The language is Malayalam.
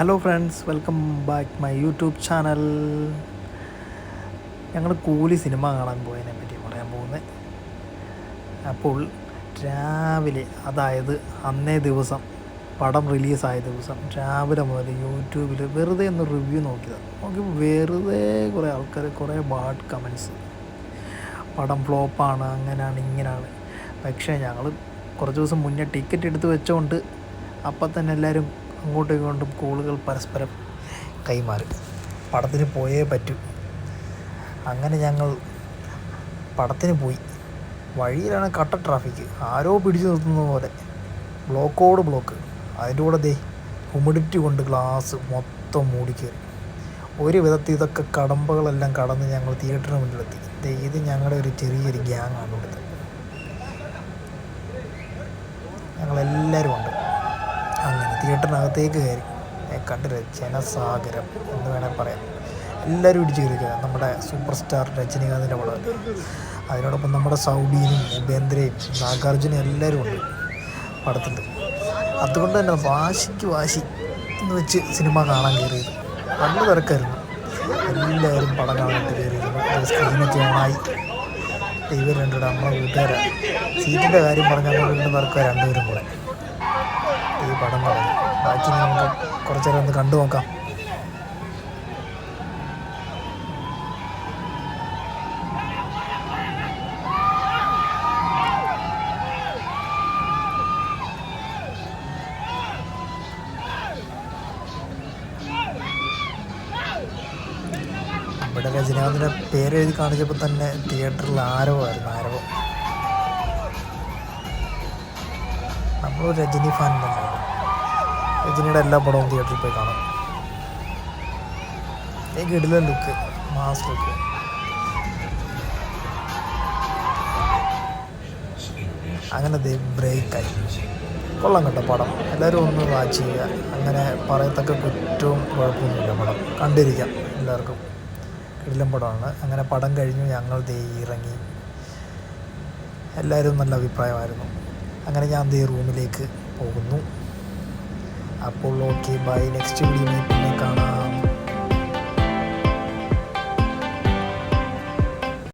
Hello friends welcome back my YouTube channel ഞങ്ങൾ കൂലി സിനിമ കാണാൻ പോയതിനെ പറ്റി പറയാൻ പോകുന്നത് അപ്പോൾ രാവിലെ അതായത് അന്നേ ദിവസം പടം റിലീസായ ദിവസം രാവിലെ മുതൽ യൂട്യൂബിൽ വെറുതെ ഒന്ന് റിവ്യൂ നോക്കിയത്. നോക്കി വെറുതെ കുറേ ആൾക്കാർ കുറേ ബാഡ് കമൻസ് പടം ഫ്ലോപ്പാണ് അങ്ങനെയാണ് ഇങ്ങനെയാണ് പക്ഷേ ഞങ്ങൾ കുറച്ച് ദിവസം മുന്നേ ടിക്കറ്റ് എടുത്ത് വെച്ചോണ്ട് അപ്പം തന്നെ എല്ലാവരും അങ്ങോട്ടും ഇങ്ങോട്ടും കോളുകൾ പരസ്പരം കൈമാറി. പടത്തിന് പോയേ പറ്റൂ. അങ്ങനെ ഞങ്ങൾ പടത്തിന് പോയി. വഴിയിലാണ് കട്ട ട്രാഫിക്. ആരോ പിടിച്ചു നിർത്തുന്ന പോലെ. ബ്ലോക്കോട് ബ്ലോക്ക്. അതിന്റെ കൂടെ ദേ ഹ്യൂമിഡിറ്റി കൊണ്ട് ഗ്ലാസ് മൊത്തം മൂടിക്കയറി ഒരു വിധത്തിൽ ഇതൊക്കെ കടമ്പകളെല്ലാം കടന്ന് ഞങ്ങൾ തിയേറ്ററിന് മുന്നിലെത്തി. ഇത് ഞങ്ങളുടെ ഒരു ചെറിയൊരു ഗ്യാങ്ങാണ് ഇവിടുത്തെ. ഞങ്ങളെല്ലാവരും ഉണ്ട്. തിയേറ്ററിനകത്തേക്ക് കയറി. ഏ, കണ്ടില്ല? ജനസാഗരം എന്ന് വേണേൽ പറയാം. എല്ലാവരും ഇടിച്ച് കയറിക്കുക നമ്മുടെ സൂപ്പർ സ്റ്റാർ രജനീകാന്തിന്റെ പടം അതിനോടൊപ്പം നമ്മുടെ സൗബീനും ഉപേന്ദ്രയും നാഗാർജുനും എല്ലാവരും ഉണ്ട് പടത്തിൽ അതുകൊണ്ട് തന്നെ വാശിക്ക് വാശി എന്ന് വെച്ച് സിനിമ കാണാൻ കയറിയത്. നല്ല തിരക്കായിരുന്നു. എല്ലാവരും പടം കാണാനായിട്ട് കയറിയിരുന്നു. സ്ക്രീനൊക്കെ ഓണായി ഇവർ രണ്ടുകൂടെ നമ്മളെ കൂട്ടുകാരാണ് സീറ്റിന്റെ കാര്യം പറഞ്ഞാൽ വീണ്ടും തിരക്കുക രണ്ടുപേരും കൂടെ. ഈ പടം പറഞ്ഞു ബാക്കി നമുക്ക് കുറച്ച് നേരം ഒന്ന് കണ്ടു നോക്കാം. ഇവിടെ രജനീകാന്തിന്റെ പേരെഴുതി കാണിച്ചപ്പോൾ തന്നെ തിയേറ്ററിൽ ആരവമായിരുന്നു ആരവം. നമ്മളൊരു രജനി ഫാൻ തന്നെയാണ്. രജനിയുടെ എല്ലാ പടവും തിയേറ്ററിൽ പോയി കാണാം. ഈ ലുക്ക് മാസ് ലുക്ക് അങ്ങനെ ബ്രേക്കായി കൊള്ളാം കേട്ടോ പടം. എല്ലാവരും ഒന്ന് വാച്ച് ചെയ്യുക. അങ്ങനെ പറയത്തക്ക കുറ്റവും കുഴപ്പമൊന്നുമില്ല പടം. കണ്ടിരിക്കാം എല്ലാവർക്കും. കിടിലം പടമാണ്. അങ്ങനെ പടം കഴിഞ്ഞു ഞങ്ങൾ ദേ ഇറങ്ങി. എല്ലാവരും നല്ല അഭിപ്രായമായിരുന്നു. അങ്ങനെ ഞാൻ ദേ റൂമിലേക്ക് പോകുന്നു. अपोलो के बाय नेक्स्ट वीडियो में